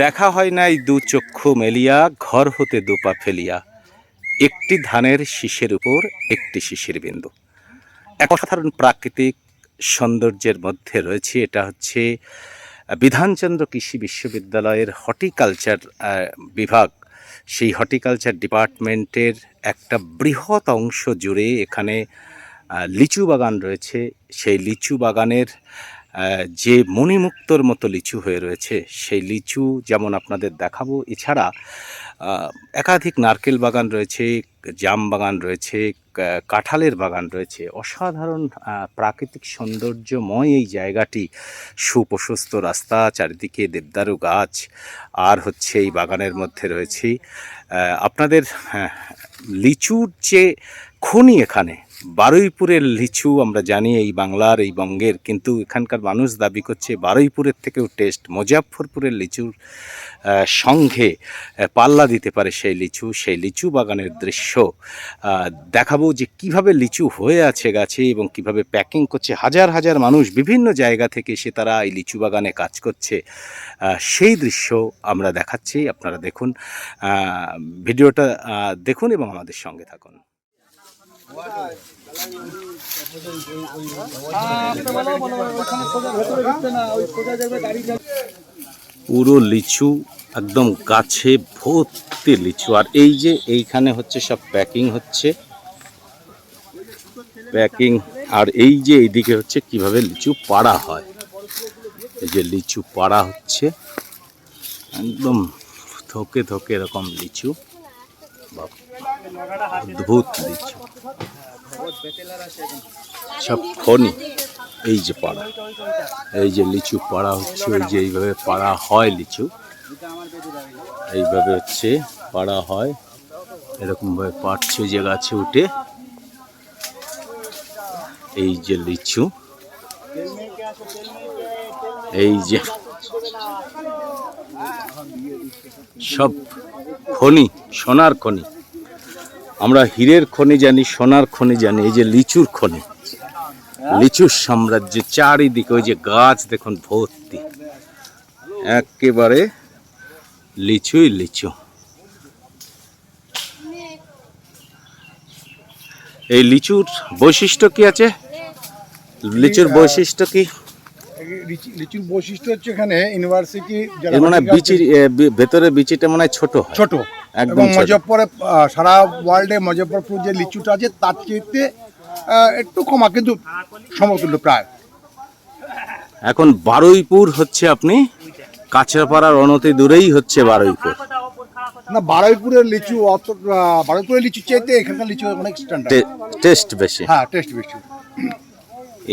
দেখা হয় নাই দু চক্ষু মেলিয়া, ঘর হতে দুপা ফেলিয়া। একটি ধানের শীষের উপর, একটি শিশির বিন্দু। এক অসাধারণ প্রাকৃতিক সৌন্দর্যের মধ্যে রয়েছে, এটা হচ্ছে বিধানচন্দ্র কৃষি বিশ্ববিদ্যালয়ের হর্টিকালচার বিভাগ। সেই হর্টিকালচার ডিপার্টমেন্টের একটা বৃহৎ অংশ জুড়ে এখানে লিচু বাগান রয়েছে। সেই লিচু বাগানের যে মণিমুক্তর মতো লিচু হয়ে রয়েছে সেই লিচু যেমন আপনাদের দেখাবো। এছাড়া একাধিক নারকেল বাগান রয়েছে জাম বাগান রয়েছে কাঁঠালের বাগান রয়েছে। অসাধারণ প্রাকৃতিক সৌন্দর্যময় এই জায়গাটি। সুপ্রশস্ত রাস্তা চারিদিকে দেবদারু গাছ আর হচ্ছে এই বাগানের মধ্যে রয়েছে। আপনাদের হ্যাঁ, লিচুর যে খনি এখানে। বারুইপুরের লিচু আমরা জানি এই বাংলার, এই বঙ্গের, কিন্তু এখানকার মানুষ দাবি করছে বারুইপুরের থেকেও টেস্ট। মুজাফরপুরের লিচুর সঙ্গে পাল্লা দিতে পারে সেই লিচু সেই লিচু বাগানের দৃশ্য। দেখাবো যে কীভাবে লিচু হয়ে আছে গাছে এবং কীভাবে প্যাকিং করছে। হাজার হাজার মানুষ বিভিন্ন জায়গা থেকে এসে তারা এই লিচু বাগানে কাজ করছে। সেই দৃশ্য আমরা দেখাচ্ছি। আপনারা দেখুন। ভিডিওটা দেখুন এবং আমাদের সঙ্গে থাকুন। পুরো লিচু একদম গাছে ভর্তি লিচু। আর এই যে এইখানে হচ্ছে সব প্যাকিং হচ্ছে। প্যাকিং আর এই যে এইদিকে হচ্ছে কীভাবে লিচু পাড়া হয়। এই যে লিচু পাড়া হচ্ছে। একদম থকে থকে এরকম লিচু। বাপ, অদ্ভুত লিচু সব খনি, এই যে পাড়া, এই যে লিচু পাড়া হচ্ছে ওই যে এইভাবে পাড়া হয় লিচু, এইভাবে হচ্ছে পাড়া হয়, এরকমভাবে পাড়ছে যে গাছে উঠে, এই যে লিচু, এই যে সব খনি, সোনার খনি আমরা হীরের খনি জানি সোনার খনি জানি এই যে লিচুর খনি। লিচুর সাম্রাজ্য চারিদিকে ওই যে গাছ দেখুন ভর্তি। একেবারে লিচুই লিচু। এই লিচুর বৈশিষ্ট্য কি আছে? লিচুর বৈশিষ্ট্য কি? লিচুর বৈশিষ্ট্য হচ্ছে এখানে ইউনিভার্সিটি মনে বিচির ভেতরে বিচিটা মনে ছোট ছোট। এবং ছোট। মজফ্ফরে সারা ওয়ার্ল্ডে মজফ্ফরপুর যে লিচুটা আছে তার চেয়ে একটু কমা কিন্তু সমতুল্য প্রায়। এখন বারুইপুর হচ্ছে আপনি কাছড়াপাড়ার অনতি দূরেই হচ্ছে বারুইপুর। না বারুইপুরের লিচু অত বারুইপুরের লিচু চাইতে এখানকার লিচু অনেক স্ট্যান্ডার্ড টেস্ট বেশি। হ্যাঁ টেস্ট বেশি।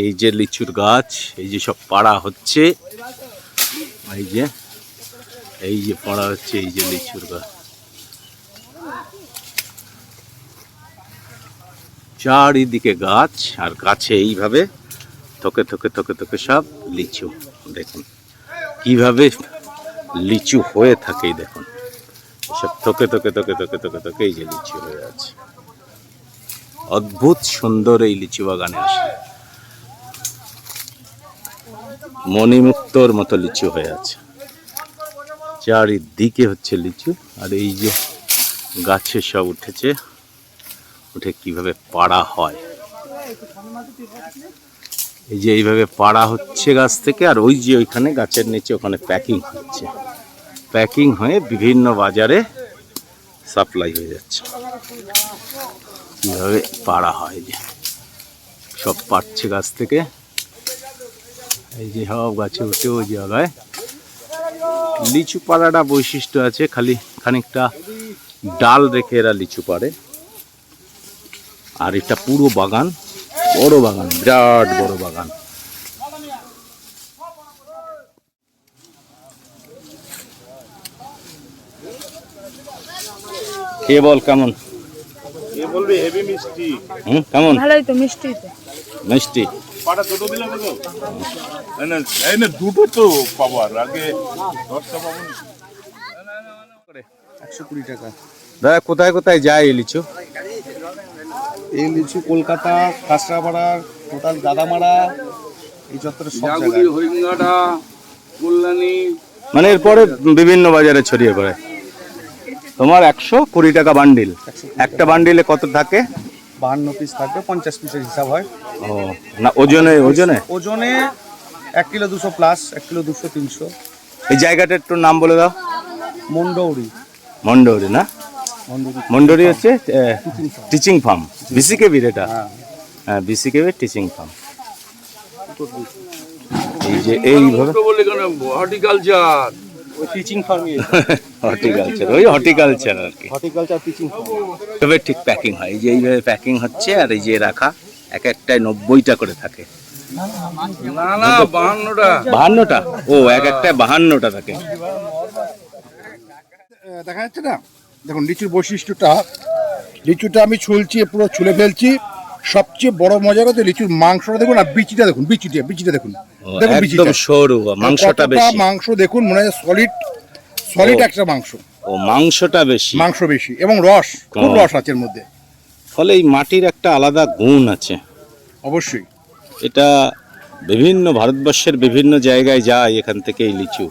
এই যে লিচুর গাছ এই যে সব পাড়া হচ্ছে এই যে এই যে পাড়া হচ্ছে এই যে লিচুর গাছ। চারিদিকে গাছ আর গাছে এইভাবে থকে থকে থকে থকে সব লিচু, দেখুন। কীভাবে লিচু হয়ে থাকে দেখুন। সব থকে থকে থকে থকে থকে থকে এই যে লিচু হয়ে আছে। অদ্ভুত সুন্দর এই লিচু বাগানে আসে। মণিমুক্তর মতো লিচু হয়ে আছে। চারিদিকে হচ্ছে লিচু, আর এই যে গাছে সব উঠেছে। উঠে কীভাবে পাড়া হয়। এই যে এইভাবে পাড়া হচ্ছে গাছ থেকে, আর ওই যে ওইখানে গাছের নিচে ওখানে প্যাকিং হচ্ছে। প্যাকিং হয়ে বিভিন্ন বাজারে সাপ্লাই হয়ে যাচ্ছে। কীভাবে পাড়া হয় যে। সব পাচ্ছে গাছ থেকে। এই যে সব গাছে উঠে ওই জায়গায় লিচু পাড়াটা বৈশিষ্ট্য আছে, খালি খানিকটা ডাল রেখে এরা লিচু পাড়ে। আর এটা পুরো বাগান বড় বাগান বিরাট বড় বাগান। কে বল কেমন? এ বলবে হেভি মিষ্টি। হুম কেমন? ভালোই তো মিষ্টি তো। মিষ্টি। পাটা দুটো দিলে তো? না না এই না দুটো তো পাবো আর আগে দশটা পাবো। না। একশো কুড়ি টাকা দাদা কোথায় কোথায় যায় লিচু? এই লিচু কলকাতা কাঁচরাপাড়া টোটাল দাদামারা এই চত্বরের সব জায়গায়। হরিঙ্গাটা কল্যাণী। মানে এরপরে বিভিন্ন বাজারে ছড়িয়ে পড়ে। তোমার একশো কুড়ি টাকা বান্ডিল। একটা বান্ডিলে কত থাকে? বাহান্ন পিস থাকবে পঞ্চাশ পিসের হিসাব হয়। ও না ওজনে ওজনে? ওজনে এক কিলো দুশো প্লাস এক কিলো দুশো তিনশো। এই জায়গাটার একটু নাম বলে দাও। মন্ডৌরি মন্ডরি না? মন্ডৌরি হচ্ছে টিচিং ফার্ম বিসিকেবির এটা। হ্যাঁ। বিসিকেবির টিচিং ফার্ম এই যে এইভাবে তো বলে কেন? হর্টিকালচার। ওই টিচিং ফার্মই হর্টিকালচার ওই হর্টিকালচার আর কি। হর্টিকালচার টিচিং ফার্ম তবে ঠিক প্যাকিং হয়। এই যে এইভাবে প্যাকিং হচ্ছে আর এই যে রাখা এক একটায় নব্বইটা করে থাকে। না না বাহান্নটা। বাহান্নটা? ও এক একটায় বাহান্নটা থাকে। দেখা যাচ্ছে না? দেখুন লিচুর বৈশিষ্ট্যটা লিচুটা আমি ছুলছি পুরো ছুলে ফেলছি। সবচেয়ে বড় মজার হচ্ছে লিচুর মাংসটা দেখুন আর বিচিটা দেখুন বিচিটা বিচিটা দেখুন। দেখুন বিচিটা। সরু মাংসটা বেশি। মাংস দেখুন মনে হয় সলিড সলিড একটা মাংস। ও মাংসটা বেশি। মাংস বেশি এবং রস খুব রস আছে এর মধ্যে। ফলে এই মাটির একটা আলাদা গুণ আছে। অবশ্যই। এটা বিভিন্ন ভারতবর্ষের বিভিন্ন জায়গায় যায় এখান থেকে এই লিচু।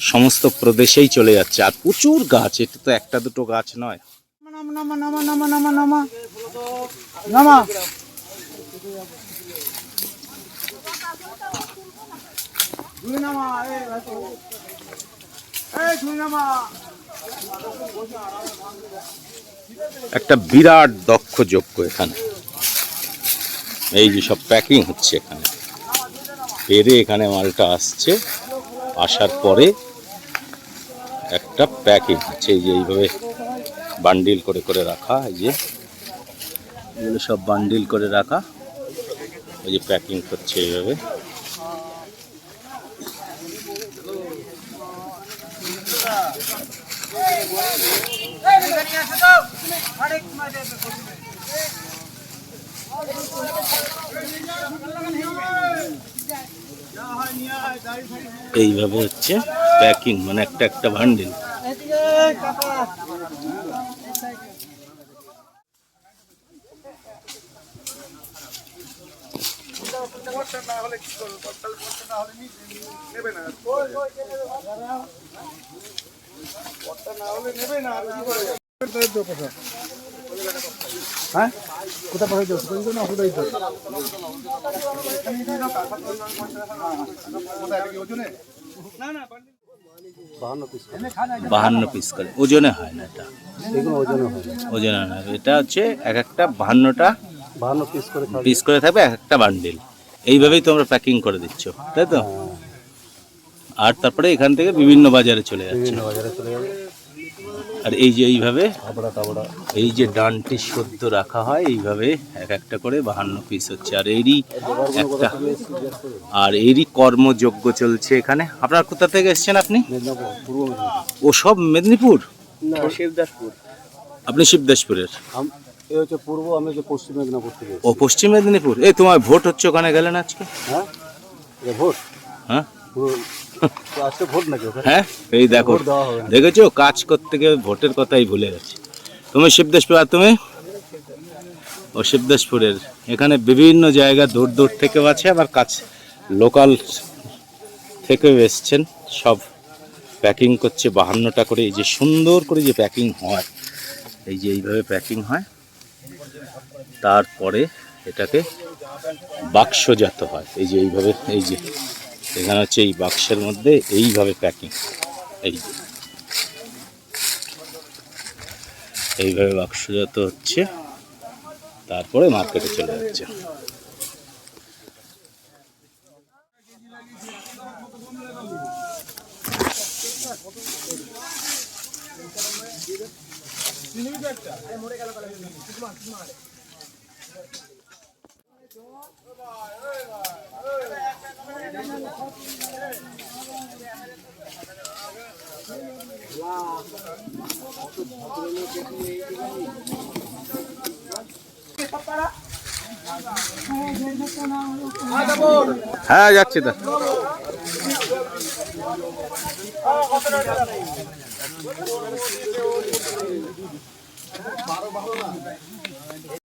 সমস্ত প্রদেশেই চলে যাচ্ছে। আর প্রচুর গাছ এটা তো একটা দুটো গাছ নয়। একটা বিরাট দক্ষ যজ্ঞ এখানে। এই যে সব প্যাকিং হচ্ছে এখানে। পেরে এখানে মালটা আসছে। আসার পরে একটা প্যাকিং হচ্ছে এই যে এইভাবে বান্ডিল করে করে রাখা, এই যে এগুলো সব বান্ডিল করে রাখা। এই যে প্যাকিং করছে এইভাবে। এইভাবে হচ্ছে প্যাকিং মানে একটা একটা বান্ডিল হ্যাঁ? কোথায় পাঠাই যাচ্ছে দিতে বাহান্ন পিস করে। ওজনে হয় না এটা। ওজনে হয় না। এটা হচ্ছে এক একটা বাহান্নটা বাহান্ন পিস করে থাকবে। এক একটা বান্ডিল এইভাবেই তোমরা প্যাকিং করে দিচ্ছ তাই তো? আর তারপরে এখান থেকে বিভিন্ন বাজারে চলে যাচ্ছে। বাজারে চলে যাবে। আর এই যে এইভাবে এই যে ডানটি সদ্য রাখা হয় এইভাবে এক একটা করে বাহান্ন পিস হচ্ছে। আর এরই একটা। আর এরই কর্মযজ্ঞ চলছে এখানে। আপনার কোথা থেকে এসেছেন আপনি? ও সব মেদিনীপুর? না শিবদাসপুর। আপনি শিবদাসপুরের? হচ্ছে পূর্ব আমি হচ্ছে পশ্চিম মেদিনীপুর থেকে ও পশ্চিম মেদিনীপুর। এই তোমার ভোট হচ্ছে ওখানে গেলেন আজকে? হ্যাঁ? ভোট? হ্যাঁ? হ্যাঁ এই দেখো। দেখেছ? কাজ করতে গিয়ে ভোটের কথাই ভুলে গেছি। তুমি শিবদাসপুর আর তুমি? ও শিবদাসপুরের এখানে বিভিন্ন জায়গা দূর দূর থেকেও আছে আবার কাজ লোকাল থেকেও এসছেন। সব প্যাকিং করছে বাহান্নটা করে। এই যে সুন্দর করে যে প্যাকিং হয় এই যে এইভাবে প্যাকিং হয় তারপরে এটাকে বাক্সজাত হয়। এই যে এইভাবে এই যে এখানে হচ্ছে এই বাক্সের মধ্যে এইভাবে প্যাকিং এই এইভাবে বাক্সজাত হচ্ছে। তারপরে মার্কেটে চলে যাচ্ছে। হ্যাঁ যাচ্ছি তো।